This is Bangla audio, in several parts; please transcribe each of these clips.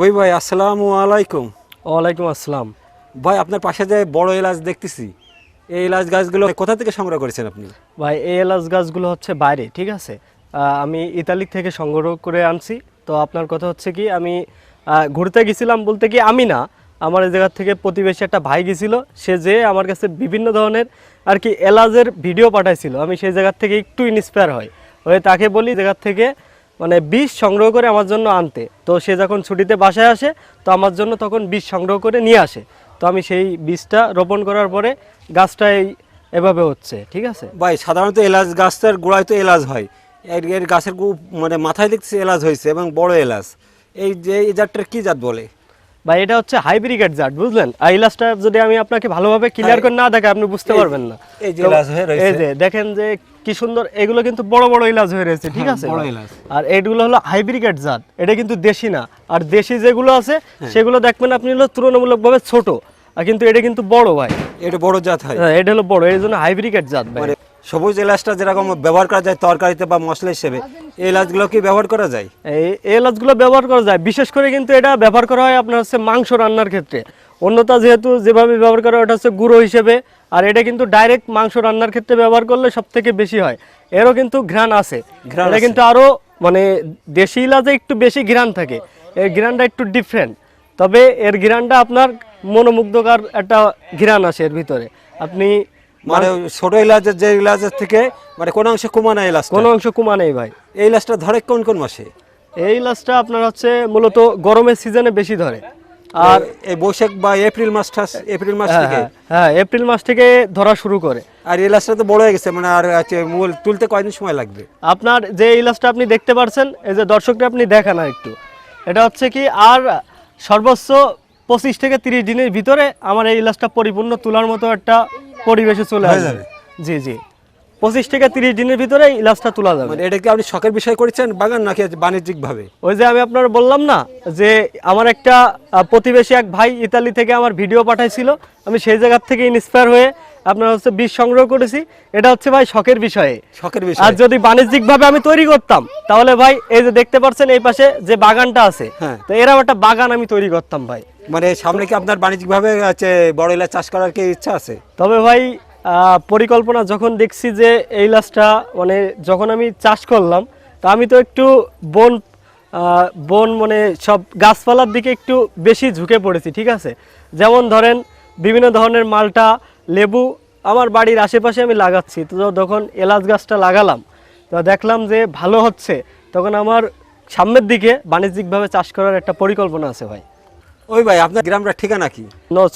ওই ভাই আসসালামু আলাইকুম। ওয়ালাইকুম আসসালাম। ভাই আপনার পাশে যে বড় এলাচ দেখতেছি এই এলাচ গাছগুলো কোথা থেকে সংগ্রহ করেছেন আপনি? ভাই এই এলাচ গাছগুলো হচ্ছে বাইরে ঠিক আছে? আমি ইতালি থেকে সংগ্রহ করে আনছি। তো আপনার কথা হচ্ছে কি আমি ঘুরতে গেছিলাম বলতে কি আমি না আমার এই জায়গা থেকে প্রতিবেশী একটা ভাই গেছিল। সে যে আমার কাছে বিভিন্ন ধরনের আর কি এলাচের ভিডিও পাঠাইছিল। আমি সেই জায়গার থেকে একটু ইন্সপায়ার হই হয়ে তাকে বলি জায়গার থেকে মানে বীজ সংগ্রহ করে আমার জন্য আনতে। তো সে যখন ছুটিতে বাসায় আসে, তো আমার জন্য তখন বীজ সংগ্রহ করে নিয়ে আসে। তো আমি সেই বীজটা রোপণ করার পরে গাছটা এভাবে হচ্ছে, ঠিক আছে? ভাই, সাধারণত এলাচ গাছটার গোড়ায় তো এলাচ হয়। এর গাছের মানে মাথায় দেখছি এলাচ হয়েছে এবং বড় এলাচ। এই যে, এই জাতটার কী জাত বলে? বা এটা হচ্ছে হাইব্রিকেট জাট বুঝলেন? আর ইলাসটা যদি আমি আপনাকে ভালোভাবে ক্লিয়ার করে না দেখে আপনি বুঝতে পারবেন না। এই যে তো হয়ে রয়েছে। এই যে দেখেন যে কি সুন্দর এগুলো কিন্তু বড় বড় ইলাজ হয়ে রয়েছে ঠিক হ্যাঁ, আছে? ভাই? আর এইগুলো হলো হাইব্রিকেট জাত এটা কিন্তু দেশি না। আর দেশি যেগুলো আছে হ্যাঁ। সেগুলো দেখবেন আপনি হলো তুলনামূলকভাবে ছোট আর কিন্তু এটা কিন্তু বড় ভাই। এটা বড় জাত হয়। হ্যাঁ, এটা হলো বড় এই জন্য হাইব্রিকেট জাত ভাই। মানে সবুজ এলাচটা যেরকম ব্যবহার করা যায় তরকারিতে বা মশলা হিসেবে এই এলাচগুলো কি ব্যবহার করা যায়? এই এলাচগুলো ব্যবহার করা যায়। বিশেষ করে কিন্তু এটা ব্যবহার করা হয় আপনার হচ্ছে মাংস রান্নার ক্ষেত্রে। অন্যতা যেহেতু যেভাবে ব্যবহার করা হয় ওটা হচ্ছে গুঁড়ো হিসেবে। আর এটা কিন্তু ডাইরেক্ট মাংস রান্নার ক্ষেত্রে ব্যবহার করলে সব থেকে বেশি হয়। এরও কিন্তু ঘ্রাণ আছে। এটা কিন্তু আরও মানে দেশি ইলাচে একটু বেশি ঘ্রাণ থাকে। এর ঘ্রাণটা একটু ডিফারেন্ট তবে এর ঘ্রাণটা আপনার মনোমুগ্ধকর একটা ঘ্রাণ আসে এর ভিতরে। আপনি মানে ছোট এলাচের যে এলাচের থেকে মানে কোন অংশে কমানো এলাচ কোনো অংশ কুমা নেই ভাই। এই এলাচটা ধরে কোন কোন মাসে? এই ইলাচটা আপনার হচ্ছে মূলত গরমের সিজনে বেশি ধরে। আর এই বৈশাখ বা এপ্রিল মাসটা এপ্রিল মাস হ্যাঁ থেকে? হ্যাঁ, হ্যাঁ এপ্রিল মাস থেকে ধরা শুরু করে। আর এই এলাচটা তো বড় হয়ে গেছে মানে আর আছে মূল তুলতে কয়দিন সময় লাগবে? আপনার যে ইলাচটা আপনি দেখতে পাচ্ছেন এই যে দর্শকরা আপনি দেখান আর একটু এটা হচ্ছে কি আর সর্বোচ্চ পঁচিশ থেকে তিরিশ দিনের ভিতরে আমার এই ইলাচটা পরিপূর্ণ তোলার মতো একটা পরিবেশে চলে যাবে আসবে। জি জি। পঁচিশ থেকে তিরিশ দিনের ভিতরে ইলাচটা তোলা যাবে। মানে এটা কি আপনি শখের বিষয় করেছেন বাগান নাকি বাণিজ্যিক ভাবে ওই যে আমি আপনার বললাম না যে আমার একটা প্রতিবেশী এক ভাই ইতালি থেকে আমার ভিডিও পাঠাইছিল আমি সেই জায়গার থেকে ইন্সপায়ার হয়ে আপনার হচ্ছে বীজ সংগ্রহ করেছি। এটা হচ্ছে ভাই শখের বিষয়ে। শখের বিষয়। আর যদি বাণিজ্যিক ভাবে আমি তৈরি করতাম তাহলে ভাই এই যে দেখতে পাচ্ছেন এই পাশে যে বাগানটা আছে হ্যাঁ। তো এরকম একটা বাগান আমি তৈরি করতাম ভাই। মানে সামনে কি আপনার বাণিজ্যিক ভাবে আছে বড় এলাচ চাষ করার কি ইচ্ছা আছে? তবে ভাই আহ, পরিকল্পনা যখন দেখছি যে এই লাচটা মানে যখন আমি চাষ করলাম তা আমি তো একটু বন বন মানে সব গাছপালার দিকে একটু বেশি ঝুঁকে পড়েছি ঠিক আছে? যেমন ধরেন বিভিন্ন ধরনের মালটা লেবু আমার বাড়ির আশেপাশে আমি লাগাচ্ছি। তো যখন এলাচ গাছটা লাগালাম তো দেখলাম যে ভালো হচ্ছে। তখন আমার সামনের দিকে বাণিজ্যিকভাবে চাষ করার একটা পরিকল্পনা আছে ভাই। ওই ভাই আপনার গ্রামটা ঠিকানা কি?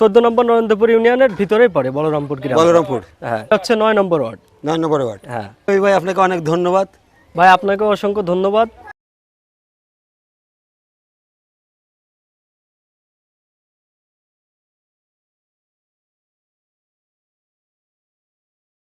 চোদ্দ নম্বর নরেন্দ্রপুর ইউনিয়নের ভিতরেই পড়ে বলরামপুর গ্রাম। বলরামপুর হ্যাঁ। হচ্ছে নয় নম্বর ওয়ার্ড। নয় নম্বর ওয়ার্ড। হ্যাঁ। ওই ভাই আপনাকে অনেক ধন্যবাদ। ভাই আপনাকে অসংখ্য ধন্যবাদ।